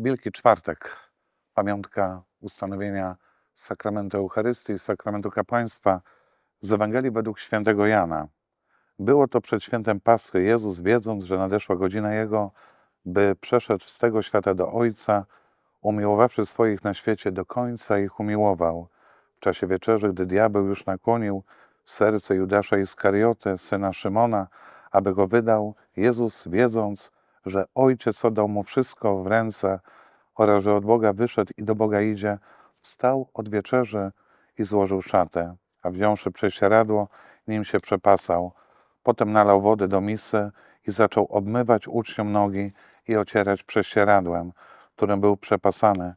Wielki Czwartek, pamiątka ustanowienia sakramentu Eucharystii i sakramentu kapłaństwa z Ewangelii według świętego Jana. Było to przed świętem Paschy. Jezus, wiedząc, że nadeszła godzina Jego, by przeszedł z tego świata do Ojca, umiłowawszy swoich na świecie, do końca ich umiłował. W czasie wieczerzy, gdy diabeł już nakłonił serce Judasza Iskarioty, syna Szymona, aby go wydał, Jezus, wiedząc, że Ojciec oddał mu wszystko w ręce oraz że od Boga wyszedł i do Boga idzie, wstał od wieczerzy i złożył szatę, a wziąwszy prześcieradło, nim się przepasał. Potem nalał wody do misy i zaczął obmywać uczniom nogi i ocierać prześcieradłem, którym był przepasany.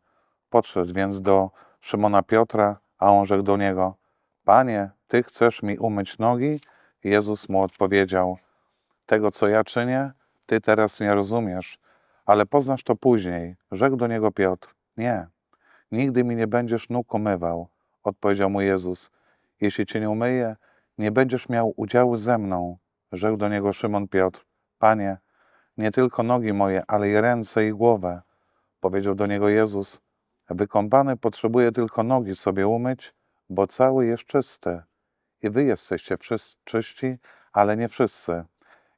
Podszedł więc do Szymona Piotra, a on rzekł do niego, Panie, Ty chcesz mi umyć nogi? Jezus mu odpowiedział, tego, co ja czynię, Ty teraz nie rozumiesz, ale poznasz to później. Rzekł do niego Piotr, nie, nigdy mi nie będziesz nóg umywał. Odpowiedział mu Jezus, jeśli Cię nie umyję, nie będziesz miał udziału ze mną. Rzekł do niego Szymon Piotr, Panie, nie tylko nogi moje, ale i ręce i głowę. Powiedział do niego Jezus, wykąpany potrzebuje tylko nogi sobie umyć, bo cały jest czysty. I wy jesteście czyści, ale nie wszyscy.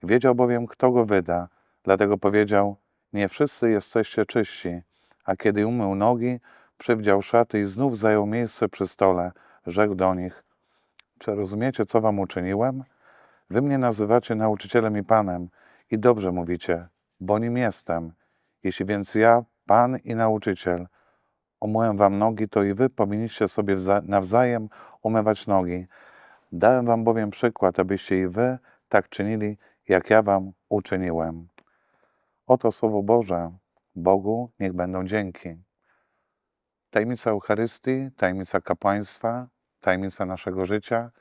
Wiedział bowiem, kto go wyda, dlatego powiedział, nie wszyscy jesteście czyści. A kiedy umył nogi, przywdział szaty i znów zajął miejsce przy stole. Rzekł do nich, czy rozumiecie, co wam uczyniłem? Wy mnie nazywacie nauczycielem i panem i dobrze mówicie, bo nim jestem. Jeśli więc ja, pan i nauczyciel, umyłem wam nogi, to i wy powinniście sobie wza- nawzajem umywać nogi. Dałem wam bowiem przykład, abyście i wy tak czynili, jak ja wam uczyniłem. Oto Słowo Boże. Bogu niech będą dzięki. Tajemnica Eucharystii, tajemnica kapłaństwa, tajemnica naszego życia.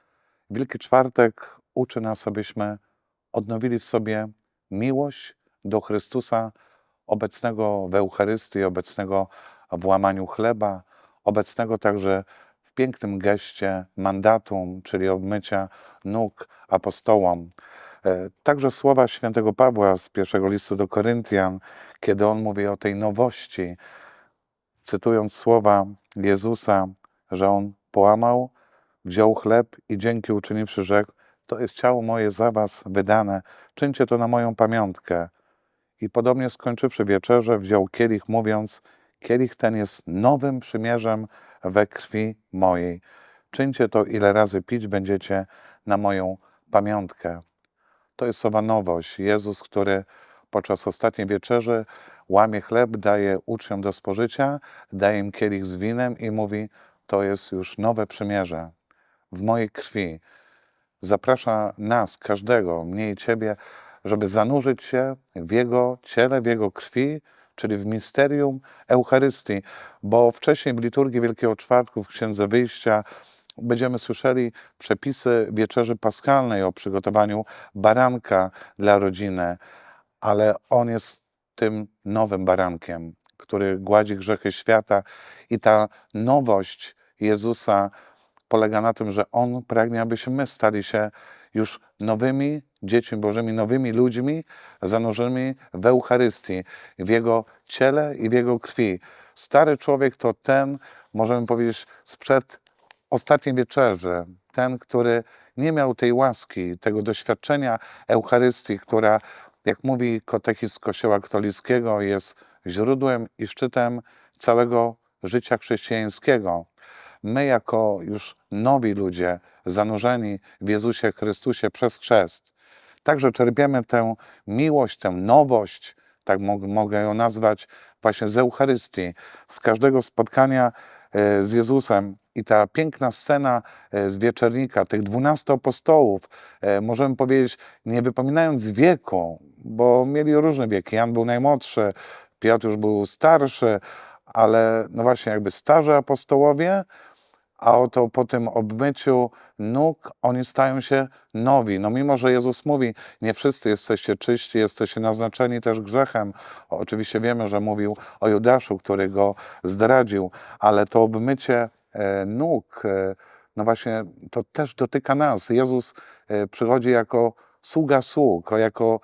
Wielki Czwartek uczy nas, abyśmy odnowili w sobie miłość do Chrystusa obecnego w Eucharystii, obecnego w łamaniu chleba, obecnego także w pięknym geście mandatum, czyli obmycia nóg apostołom. E, Także słowa świętego Pawła z pierwszego listu do Koryntian, kiedy on mówi o tej nowości, cytując słowa Jezusa, że on połamał, wziął chleb i dzięki uczyniwszy rzekł, to jest ciało moje za was wydane, czyńcie to na moją pamiątkę. I podobnie skończywszy wieczerzę, wziął kielich, mówiąc, kielich ten jest nowym przymierzem we krwi mojej. Czyńcie to, ile razy pić będziecie na moją pamiątkę. To jest słowa nowość. Jezus, który podczas ostatniej wieczerzy łamie chleb, daje uczniom do spożycia, daje im kielich z winem i mówi, to jest już nowe przymierze w mojej krwi. Zaprasza nas, każdego, mnie i Ciebie, żeby zanurzyć się w Jego ciele, w Jego krwi, czyli w misterium Eucharystii, bo wcześniej w liturgii Wielkiego Czwartku, w Księdze Wyjścia, będziemy słyszeli przepisy wieczerzy paschalnej o przygotowaniu baranka dla rodziny, ale on jest tym nowym barankiem, który gładzi grzechy świata i ta nowość Jezusa polega na tym, że On pragnie, abyśmy my stali się już nowymi dziećmi Bożymi, nowymi ludźmi zanurzonymi w Eucharystii, w Jego ciele i w Jego krwi. Stary człowiek to ten, możemy powiedzieć, sprzed ostatniej wieczerzy, ten, który nie miał tej łaski, tego doświadczenia Eucharystii, która, jak mówi katechizm Kościoła katolickiego, jest źródłem i szczytem całego życia chrześcijańskiego. My, jako już nowi ludzie, zanurzeni w Jezusie Chrystusie przez chrzest, także czerpiemy tę miłość, tę nowość, tak mog- mogę ją nazwać, właśnie z Eucharystii, z każdego spotkania z Jezusem. I ta piękna scena e, z wieczernika, tych dwunastu apostołów, e, możemy powiedzieć, nie wypominając wieku, bo mieli różne wieki. Jan był najmłodszy, Piotr już był starszy, ale no właśnie jakby starzy apostołowie, a oto po tym obmyciu nóg oni stają się nowi. No mimo, że Jezus mówi, nie wszyscy jesteście czyści, jesteście naznaczeni też grzechem. Oczywiście wiemy, że mówił o Judaszu, który go zdradził, ale to obmycie e, nóg, e, no właśnie to też dotyka nas. Jezus e, przychodzi jako sługa sług, jako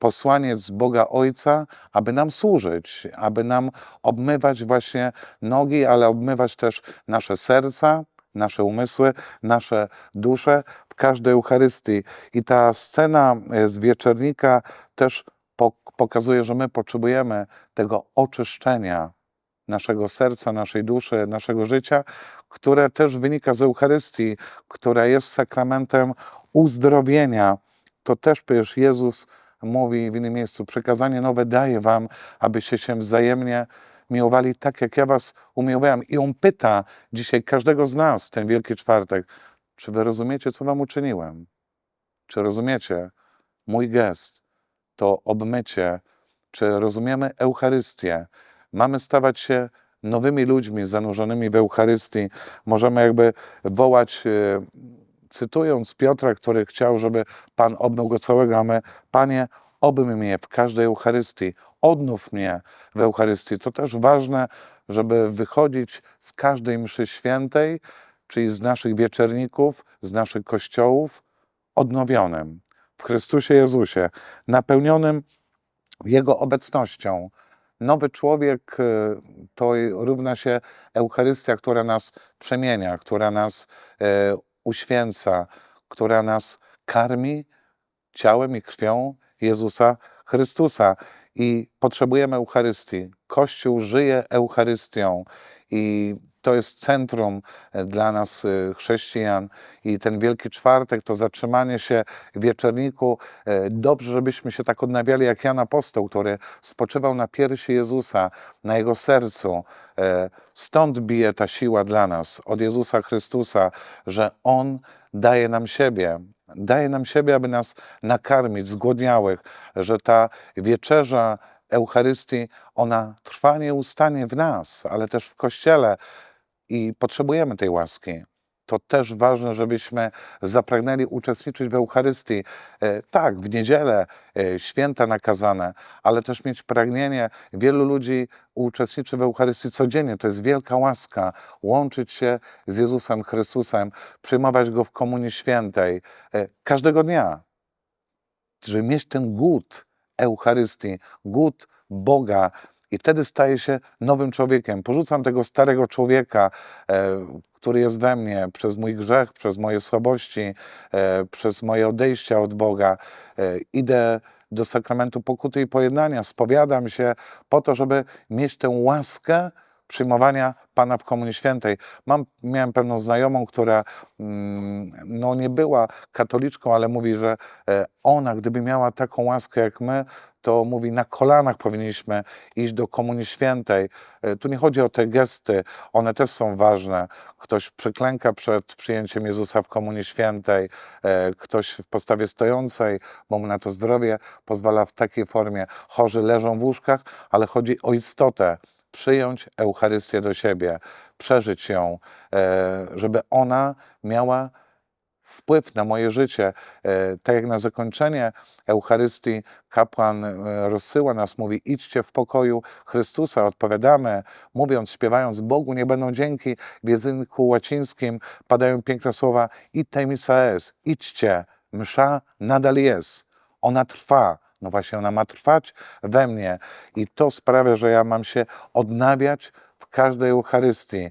posłaniec Boga Ojca, aby nam służyć, aby nam obmywać właśnie nogi, ale obmywać też nasze serca, nasze umysły, nasze dusze w każdej Eucharystii. I ta scena e, z wieczornika też po- pokazuje, że my potrzebujemy tego oczyszczenia naszego serca, naszej duszy, naszego życia, które też wynika z Eucharystii, która jest sakramentem uzdrowienia. To też przecież Jezus mówi w innym miejscu: Przekazanie nowe daję wam, abyście się wzajemnie miłowali tak, jak ja was umiłowałem. I on pyta dzisiaj każdego z nas w ten Wielki Czwartek: Czy wy rozumiecie, co wam uczyniłem? Czy rozumiecie mój gest, to obmycie? Czy rozumiemy Eucharystię? Mamy stawać się nowymi ludźmi zanurzonymi w Eucharystii. Możemy jakby wołać, e, cytując Piotra, który chciał, żeby Pan obmył go całego, a my, Panie, obmyj mnie w każdej Eucharystii, odnów mnie w Eucharystii. To też ważne, żeby wychodzić z każdej mszy świętej, czyli z naszych wieczerników, z naszych kościołów, odnowionym w Chrystusie Jezusie, napełnionym Jego obecnością. Nowy człowiek y, to równa się Eucharystia, która nas przemienia, która nas e, uświęca, która nas karmi ciałem i krwią Jezusa Chrystusa. I potrzebujemy Eucharystii. Kościół żyje Eucharystią i to jest centrum e, dla nas y, chrześcijan i ten Wielki Czwartek, to zatrzymanie się w wieczorniku. e, Dobrze, żebyśmy się tak odnawiali jak Jan Apostoł, który spoczywał na piersi Jezusa, na Jego sercu. E, Stąd bije ta siła dla nas, od Jezusa Chrystusa, że On daje nam siebie. Daje nam siebie, aby nas nakarmić, zgłodniałych, że ta wieczerza Eucharystii, ona trwa nieustannie w nas, ale też w Kościele i potrzebujemy tej łaski. To też ważne, żebyśmy zapragnęli uczestniczyć w Eucharystii. E, Tak, w niedzielę, e, święta nakazane, ale też mieć pragnienie. Wielu ludzi uczestniczy w Eucharystii codziennie. To jest wielka łaska. Łączyć się z Jezusem Chrystusem, przyjmować Go w Komunii Świętej e, każdego dnia. Żeby mieć ten głód Eucharystii, głód Boga, i wtedy staje się nowym człowiekiem. Porzucam tego starego człowieka, e, który jest we mnie przez mój grzech, przez moje słabości, e, przez moje odejścia od Boga. E, idę do sakramentu pokuty i pojednania, spowiadam się po to, żeby mieć tę łaskę przyjmowania Pana w Komunii Świętej. Mam, miałem pewną znajomą, która mm, no, nie była katoliczką, ale mówi, że ona, gdyby miała taką łaskę jak my, to mówi, na kolanach powinniśmy iść do Komunii Świętej. E, Tu nie chodzi o te gesty, one też są ważne. Ktoś przyklęka przed przyjęciem Jezusa w Komunii Świętej, e, ktoś w postawie stojącej, bo mu na to zdrowie pozwala w takiej formie. Chorzy leżą w łóżkach, ale chodzi o istotę. Przyjąć Eucharystię do siebie, przeżyć ją, e, żeby ona miała wpływ na moje życie. E, Tak jak na zakończenie Eucharystii kapłan e, rozsyła nas, mówi idźcie w pokoju Chrystusa. Odpowiadamy, mówiąc, śpiewając Bogu nie będą dzięki. W języku łacińskim padają piękne słowa i tajemnica jest, idźcie, msza nadal jest, ona trwa. No właśnie, ona ma trwać we mnie i to sprawia, że ja mam się odnawiać w każdej Eucharystii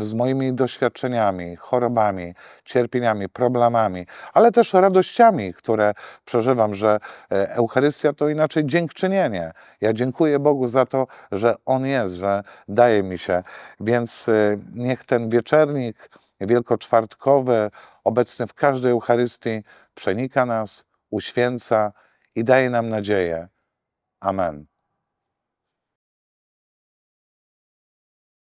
z moimi doświadczeniami, chorobami, cierpieniami, problemami, ale też radościami, które przeżywam, że e, Eucharystia to inaczej dziękczynienie. Ja dziękuję Bogu za to, że On jest, że daje mi się. Więc e, niech ten wieczernik wielkoczwartkowy, obecny w każdej Eucharystii, przenika nas, uświęca i daje nam nadzieję. Amen.